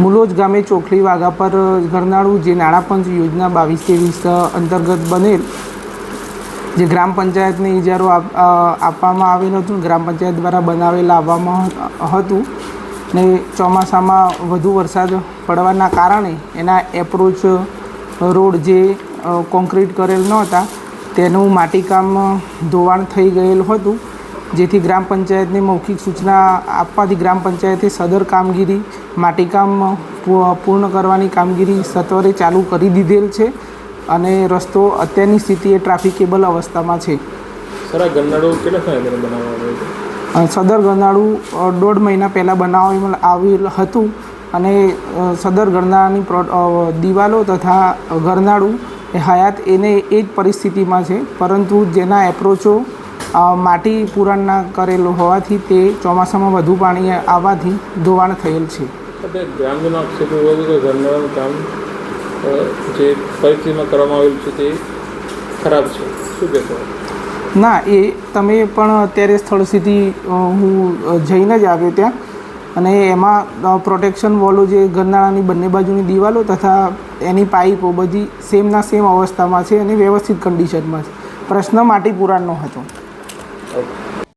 મુલોજ ગામે ચોખલી વાઘા પર ઘરનાળું જે નાણાપંચ યોજના બાવીસ ત્રેવીસ અંતર્ગત બનેલ, જે ગ્રામ પંચાયતને ઇજારો આપ- આપવામાં આવેલ હતું, ગ્રામ પંચાયત દ્વારા બનાવેલ આવવામાં હતું ને ચોમાસામાં વધુ વરસાદ પડવાના કારણે એના એપ્રોચ રોડ જે કોન્ક્રીટ કરેલ નહોતા, તેનું માટીકામ ધોવાણ થઈ ગયેલ હતું. જેથી ગ્રામ પંચાયતને મૌખિક સૂચના આપવાથી ગ્રામ પંચાયતે સદર કામગીરી માટીકામ પૂર્ણ કરવાની કામગીરી સત્વરે ચાલુ કરી દીધેલ છે અને રસ્તો અત્યારની સ્થિતિએ ટ્રાફિકેબલ અવસ્થામાં છે. સદર ગરનાળું દોઢ મહિના પહેલાં બનાવવામાં આવેલ હતું અને સદર ગરનાળાની દિવાલો તથા ગરનાળું એ હયાત એને એ જ પરિસ્થિતિમાં છે. પરંતુ જેના એપ્રોચો માટી પુરાણના કરેલો હોવાથી તે ચોમાસામાં વધુ પાણી આવવાથી ધોવાણ થયેલ છે. ગ્રામજનો આક્ષેપ એવો હતો કે ગરનાળાનું કામ જે પરિસ્થિતિમાં કરવામાં આવેલું છે તે ખરાબ છે. શું કહેશો? ના એ તમે પણ અત્યારે સ્થળ સુધી હું જઈને જ આવ્યો ત્યાં. અને એમાં પ્રોટેક્શન વોલો જે ગરનાળાની બંને બાજુની દિવાલો તથા એની પાઇપો બધી સેમના સેમ અવસ્થામાં છે અને વ્યવસ્થિત કન્ડિશનમાં છે. પ્રશ્ન માટી પુરાણનો હતો. for